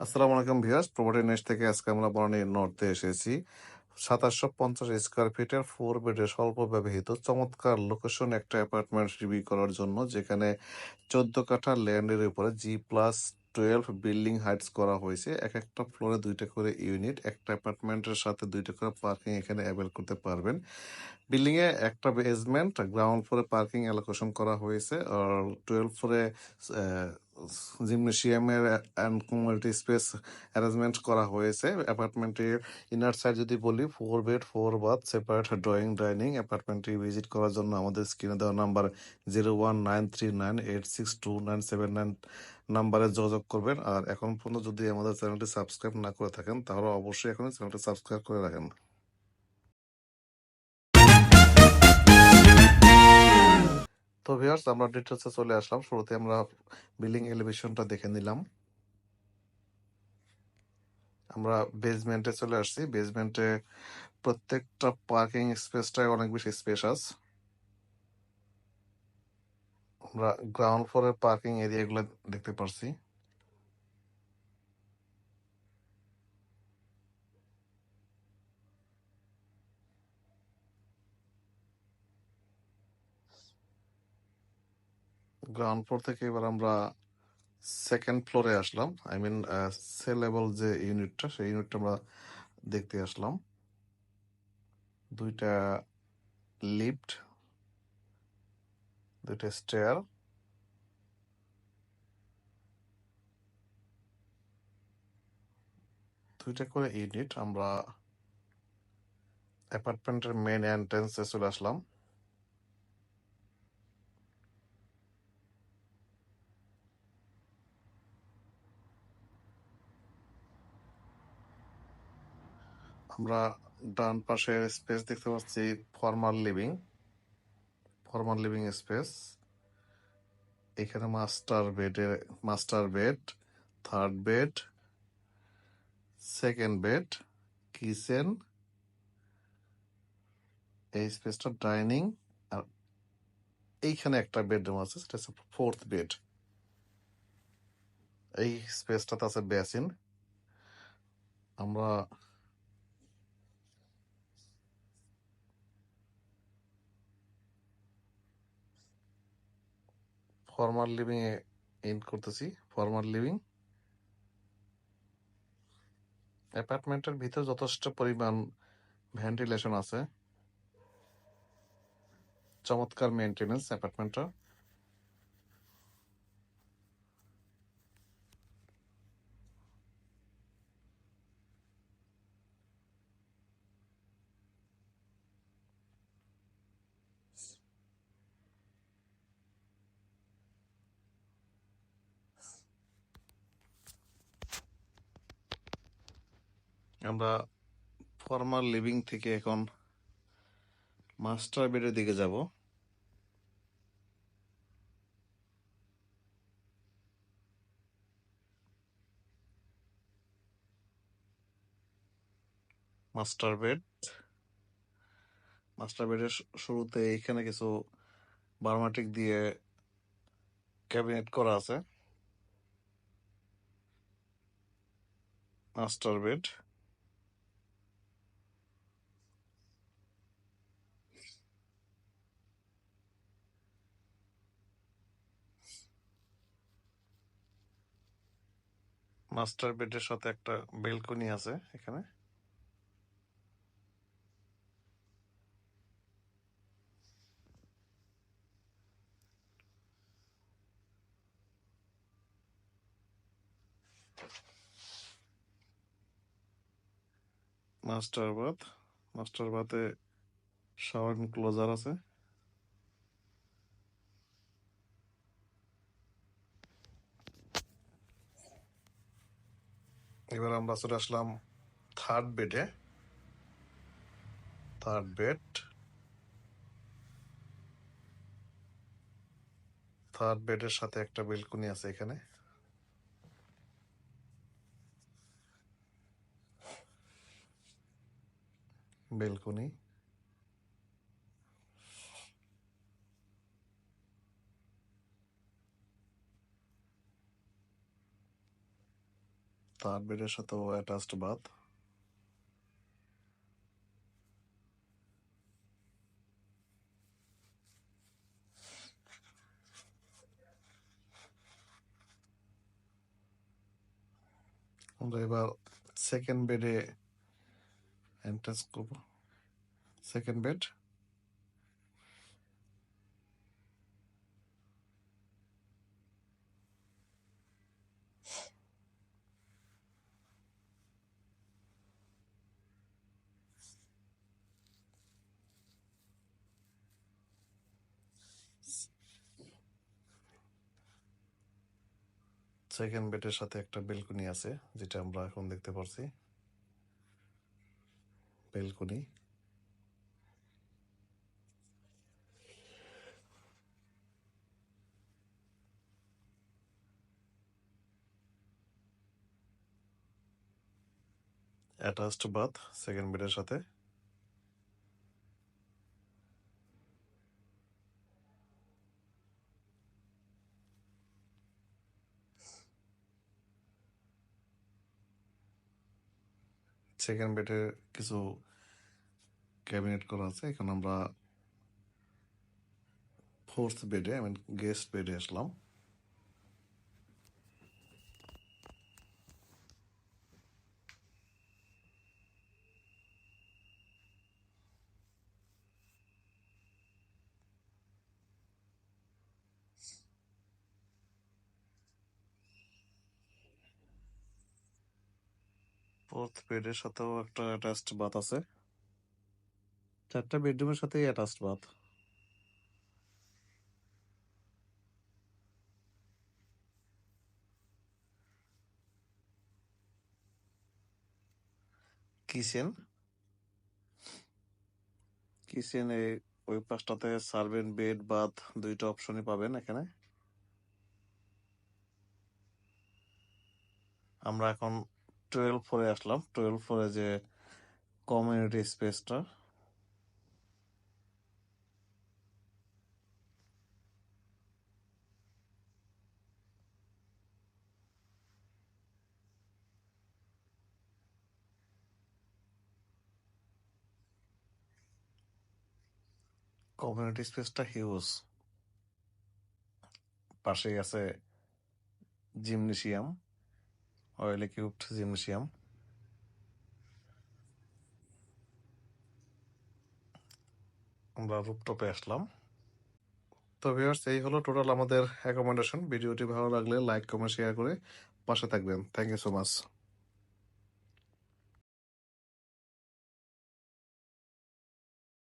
আসসালামু আলাইকুম viewers property next থেকে আজকে আমরা বনানী নর্থে এসেছি। সাতাশশো পঞ্চাশ স্কোয়ার ফিটের ফোর বেডের স্বল্প ব্যবহৃত চমৎকার লোকেশন একটা অ্যাপার্টমেন্ট রিভিউ করার জন্য, যেখানে চোদ্দ কাঠা ল্যান্ডের উপরে G plus twelve building heights করা হয়েছে। এক একটা ফ্লোরে দুইটা করে ইউনিট একটা অ্যাপার্টমেন্টের সাথে দুইটা করে পার্কিং এখানে অ্যাভেল করতে পারবেন। বিল্ডিংয়ে একটা বেসমেন্ট গ্রাউন্ড ফ্লোরে পার্কিং অ্যালোকেশন করা হয়েছে, আর টুয়েলভ ফ্লোরে জিমনেশিয়ামের অ্যান্ড কমিউনিটি স্পেস অ্যারেঞ্জমেন্ট করা হয়েছে। অ্যাপার্টমেন্টের ইনার সাইড যদি বলি, four bed, four bath, separate drawing, dining. অ্যাপার্টমেন্টটি visit করার জন্য আমাদের স্ক্রিনে দেওয়া number zero one nine three nine eight six two nine seven nine নাম্বারে যোগাযোগ করবেন। আর এখন পর্যন্ত যদি আমাদের চ্যানেলটি সাবস্ক্রাইব না করে থাকেন, তাহলে অবশ্যই এখন চ্যানেলটি সাবস্ক্রাইব করে রাখেন। তো ভিউয়ার্স আমরা ডিটেলসে চলে আসলাম। শুরুতে আমরা বিল্ডিং এলিভেশনটা দেখে নিলাম। আমরা বেসমেন্টে চলে আসছি। বেসমেন্টে প্রত্যেকটা পার্কিং স্পেসটাই অনেক বেশি স্পেশাস আমরা গ্রাউন্ড ফ্লোরের পার্কিং এরিয়াগুলো দেখতে পারছি। গ্রাউন্ড ফ্লোর থেকে এবার আমরা সেকেন্ড ফ্লোরে আসলাম। আই মিন সে লেভেল যে ইউনিটটা সেই ইউনিটটা আমরা দেখতে আসলাম। দুইটা লিফট দুইটা স্টেয়ার দুইটা করে ইউনিট আমরা অ্যাপার্টমেন্টের মেন এন্ট্রেন্সে চলে আসলাম। আমরা ডান পাশে স্পেস দেখতে পাচ্ছি formal living formal living space এখানে মাস্টার বেডের master bed third bed second bed kitchen এই স্পেসটা ডাইনিং আর এইখানে একটা বেডরুম আছে, সেটা হচ্ছে ফোর্থ বেড এই স্পেসটাতে আছে বেসিন আমরা ফর্মাল লিভিং এ ইন করতেছি ফর্মাল লিভিং অ্যাপার্টমেন্টের ভিতরে যথেষ্ট পরিমাণ ভেন্টিলেশন আছে। চমৎকার মেনটেনেন্স অ্যাপার্টমেন্টটা আমরা ফর্মাল লিভিং থেকে এখন মাস্টার বেডের দিকে যাব। মাস্টার বেড মাস্টার বেডের শুরুতে এখানে কিছু বার্মাটিক দিয়ে ক্যাবিনেট করা আছে। মাস্টার বেড মাস্টার বেডের সাথে একটা বেলকনি আছে এখানে। মাস্টার বাথ মাস্টার বাথে শাওয়ার ক্লোজার আছে। এবার আমরা চলে আসলাম থার্ড বেডে থার্ড বেড থার্ড বেডের সাথে একটা বেলকুনি আছে এখানে। বেলকনি থার্ড বেডের সাথেও অ্যাটাচড বাথ আমরা এবার সেকেন্ড বেডে এন্ট্রান্স করব। সেকেন্ড বেড সেকেন্ড বেডের সাথে একটা বেলকনি আছে, যেটা আমরা এখন দেখতে পারছি। বেলকনি। অ্যাটাচড বাথ সেকেন্ড বেডের সাথে। সেকেন্ড বেডে কিছু ক্যাবিনেট করা আছে। এখন আমরা ফোর্থ বেডে আই মিন গেস্ট বেডে আসলাম। ফোর্থ বেডের সাথেও একটা অ্যাটাচড বাথ আছে। চারটা বেডরুমের সাথেই অ্যাটাচড বাথ কিচেন কিচেন কিচেনে ওই পাশটাতে সার্ভেন্ট বেড বাথ দুইটা অপশনই পাবেন এখানে। আমরা এখন টুয়েলভ ফোরে আসলাম টুয়েলভ ফোরে যে কমিউনিটি স্পেসটা কমিউনিটি স্পেসটা হিউজ পাশেই আছে জিমনেশিয়াম অয়েল ইকুইপড জিমনেশিয়াম আমরা রুপটপে আসলাম তো ভিউয়ার্স এই হলো টোটাল আমাদের অ্যাকোমোডেশন ভিডিওটি ভালো লাগলে লাইক কমেন্ট শেয়ার করে পাশে থাকবেন. Thank you so much